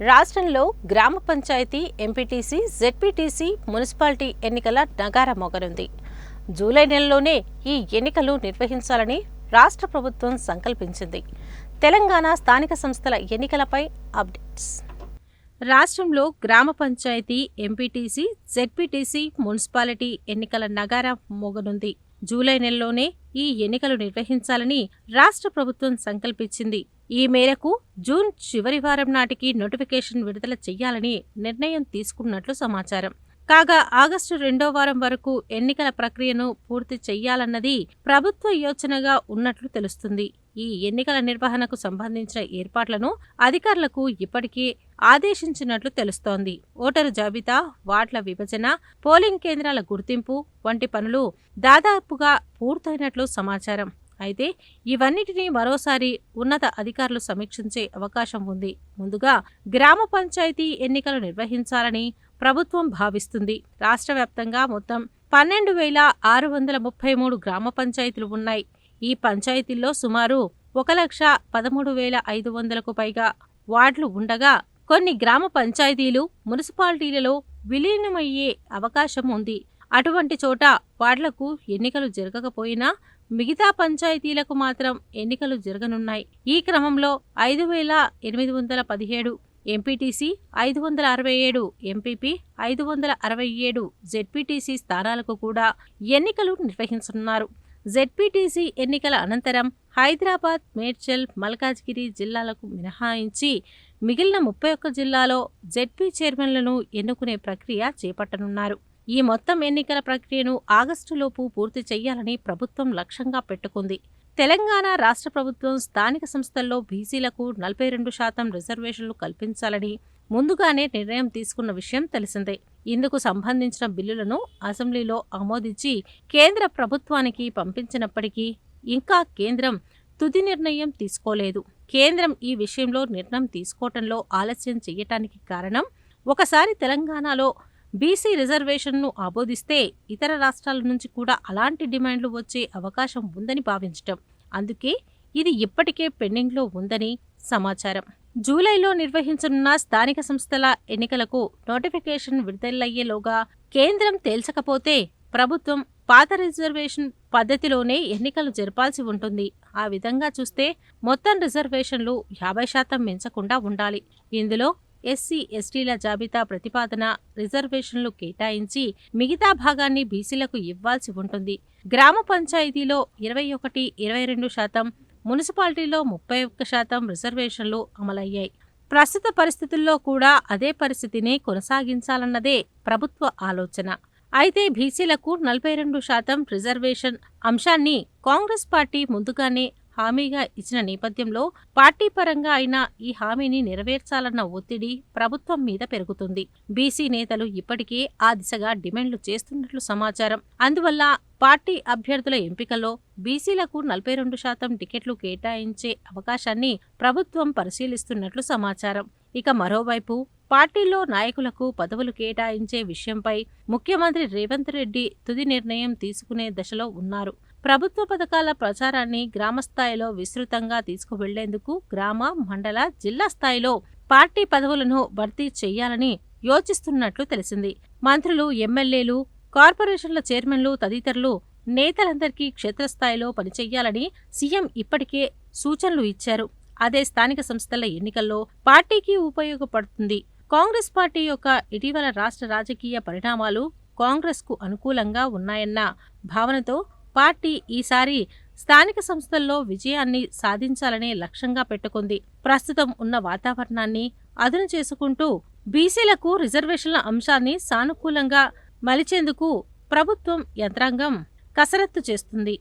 రాష్ట్రంలో గ్రామ panchayat MPTC ZPTC municipality ఎన్నికల నగార మొగనుంది. జూలై నెలలోనే ఈ ఎన్నికలు నిర్వహించాలని రాష్ట్ర ప్రభుత్వం సంకల్పించింది. తెలంగాణ స్థానిక సంస్థల ఎన్నికలపై అప్డేట్స్. రాష్ట్రంలో గ్రామ పంచాయతీ ఎంపీటీసీ జెడ్పీటీసీ మున్సిపాలిటీ ఎన్నికల నగారం మోగనుంది. జూలై నెలలోనే ఈ ఎన్నికలు నిర్వహించాలని రాష్ట్ర ప్రభుత్వం సంకల్పించింది. ఈ మేరకు జూన్ చివరి వారం నాటికి నోటిఫికేషన్ విడుదల చేయాలని నిర్ణయం తీసుకున్నట్లు సమాచారం. కాగా ఆగస్టు రెండో వారం వరకు ఎన్నికల ప్రక్రియను పూర్తి చేయాలన్నది ప్రభుత్వ యోచనగా ఉన్నట్లు తెలుస్తుంది. ఈ ఎన్నికల నిర్వహణకు సంబంధించిన ఏర్పాట్లను అధికారులకు ఇప్పటికే ఆదేశించినట్లు తెలుస్తోంది. ఓటరు జాబితా వార్డుల విభజన పోలింగ్ కేంద్రాల గుర్తింపు వంటి పనులు దాదాపుగా పూర్తయినట్లు సమాచారం. అయితే ఇవన్నిటినీ మరోసారి ఉన్నత అధికారులు సమీక్షించే అవకాశం ఉంది. ముందుగా గ్రామ పంచాయతీ ఎన్నికలు నిర్వహించాలని ప్రభుత్వం భావిస్తుంది. రాష్ట్ర వ్యాప్తంగా మొత్తం పన్నెండు వేల ఆరు వందల ముప్పై మూడు గ్రామ పంచాయతీలు ఉన్నాయి. ఈ పంచాయతీల్లో సుమారు ఒక లక్ష పదమూడు వేల ఐదు వందలకు పైగా వార్డులు ఉండగా కొన్ని గ్రామ పంచాయతీలు మున్సిపాలిటీలలో విలీనమయ్యే అవకాశం ఉంది. అటువంటి చోట వార్డులకు ఎన్నికలు జరగకపోయినా మిగతా పంచాయతీలకు మాత్రం ఎన్నికలు జరగనున్నాయి. ఈ క్రమంలో ఐదు వేల ఎనిమిది వందల పదిహేడు ఎంపీటీసీ ఐదు వందల అరవై ఏడు ఎంపీపీ ఐదు వందల అరవై ఏడు జెడ్పీటీసీ స్థానాలకు కూడా ఎన్నికలు నిర్వహించనున్నారు. జెడ్పీటీసీ ఎన్నికల అనంతరం హైదరాబాద్ మేడ్చల్ మల్కాజ్గిరి జిల్లాలకు మినహాయించి మిగిలిన ముప్పై ఒక్క జిల్లాలో జెడ్పీ చైర్మన్లను ఎన్నుకునే ప్రక్రియ చేపట్టనున్నారు. ఈ మొత్తం ఎన్నికల ప్రక్రియను ఆగస్టులోపు పూర్తి చేయాలని ప్రభుత్వం లక్ష్యంగా పెట్టుకుంది. తెలంగాణ రాష్ట్ర ప్రభుత్వం స్థానిక సంస్థల్లో బీసీలకు నలభై రెండు శాతం రిజర్వేషన్లు కల్పించాలని ముందుగానే నిర్ణయం తీసుకున్న విషయం తెలిసిందే. ఇందుకు సంబంధించిన బిల్లులను అసెంబ్లీలో ఆమోదించి కేంద్ర ప్రభుత్వానికి పంపించినప్పటికీ ఇంకా కేంద్రం తుది నిర్ణయం తీసుకోలేదు. కేంద్రం ఈ విషయంలో నిర్ణయం తీసుకోవటంలో ఆలస్యం చేయటానికి కారణం ఒకసారి తెలంగాణలో బీసీ రిజర్వేషన్ను ఆమోదిస్తే ఇతర రాష్ట్రాల నుంచి కూడా అలాంటి డిమాండ్లు వచ్చే అవకాశం ఉందని భావించటం. అందుకే ఇది ఇప్పటికే పెండింగ్లో ఉందని సమాచారం. జూలైలో నిర్వహించనున్న స్థానిక సంస్థల ఎన్నికలకు నోటిఫికేషన్ విడుదలయ్యేలోగా కేంద్రం తేల్చకపోతే ప్రభుత్వం పాత రిజర్వేషన్ పద్ధతిలోనే ఎన్నికలు జరపాల్సి ఉంటుంది. ఆ విధంగా చూస్తే మొత్తం రిజర్వేషన్లు యాభై శాతం మించకుండా ఉండాలి. ఇందులో ఎస్సీ ఎస్టీల జాబితా ప్రతిపాదన రిజర్వేషన్లు కేటాయించి మిగతా భాగాన్ని బీసీలకు ఇవ్వాల్సి ఉంటుంది. గ్రామ పంచాయతీలో ఇరవై ఒకటి ఇరవై రెండు శాతం మున్సిపాలిటీలో ముప్పై ఒక్క శాతం రిజర్వేషన్లు అమలయ్యాయి. ప్రస్తుత పరిస్థితుల్లో కూడా అదే పరిస్థితిని కొనసాగించాలన్నదే ప్రభుత్వ ఆలోచన. అయితే బీసీలకు నలభై రెండు శాతం రిజర్వేషన్ అంశాన్ని కాంగ్రెస్ పార్టీ ముందుగానే హామీగా ఇచ్చిన నేపథ్యంలో పార్టీ పరంగా అయినా ఈ హామీని నెరవేర్చాలన్న ఒత్తిడి ప్రభుత్వం మీద పెరుగుతుంది. బీసీ నేతలు ఇప్పటికే ఆ దిశగా డిమాండ్లు చేస్తున్నట్లు సమాచారం. అందువల్ల పార్టీ అభ్యర్థుల ఎంపికలో బీసీలకు నలభై రెండు శాతం టికెట్లు కేటాయించే అవకాశాన్ని ప్రభుత్వం పరిశీలిస్తున్నట్లు సమాచారం. ఇక మరోవైపు పార్టీలో నాయకులకు పదవులు కేటాయించే విషయంపై ముఖ్యమంత్రి రేవంత్ రెడ్డి తుది నిర్ణయం తీసుకునే దశలో ఉన్నారు. ప్రభుత్వ పథకాల ప్రచారాన్ని గ్రామ స్థాయిలో విస్తృతంగా తీసుకువెళ్ళేందుకు గ్రామ మండల జిల్లా స్థాయిలో పార్టీ పదవులను భర్తీ చేయాలని యోచిస్తున్నట్లు తెలిసింది. మంత్రులు ఎమ్మెల్యేలు కార్పొరేషన్ల చైర్మన్లు తదితరులు నేతలందరికీ క్షేత్రస్థాయిలో పనిచేయాలని సీఎం ఇప్పటికే సూచనలు ఇచ్చారు. అదే స్థానిక సంస్థల ఎన్నికల్లో పార్టీకి ఉపయోగపడుతుంది. కాంగ్రెస్ పార్టీ యొక్క ఇటీవల రాష్ట్ర రాజకీయ పరిణామాలు కాంగ్రెస్కు అనుకూలంగా ఉన్నాయన్న భావనతో పార్టీ ఈసారి స్థానిక సంస్థల్లో విజయాన్ని సాధించాలనే లక్ష్యంగా పెట్టుకుంది. ప్రస్తుతం ఉన్న వాతావరణాన్ని అదును చేసుకుంటూ బీసీలకు రిజర్వేషన్ల అంశాన్ని సానుకూలంగా మలిచేందుకు ప్రభుత్వం యంత్రాంగం కసరత్తు చేస్తుంది.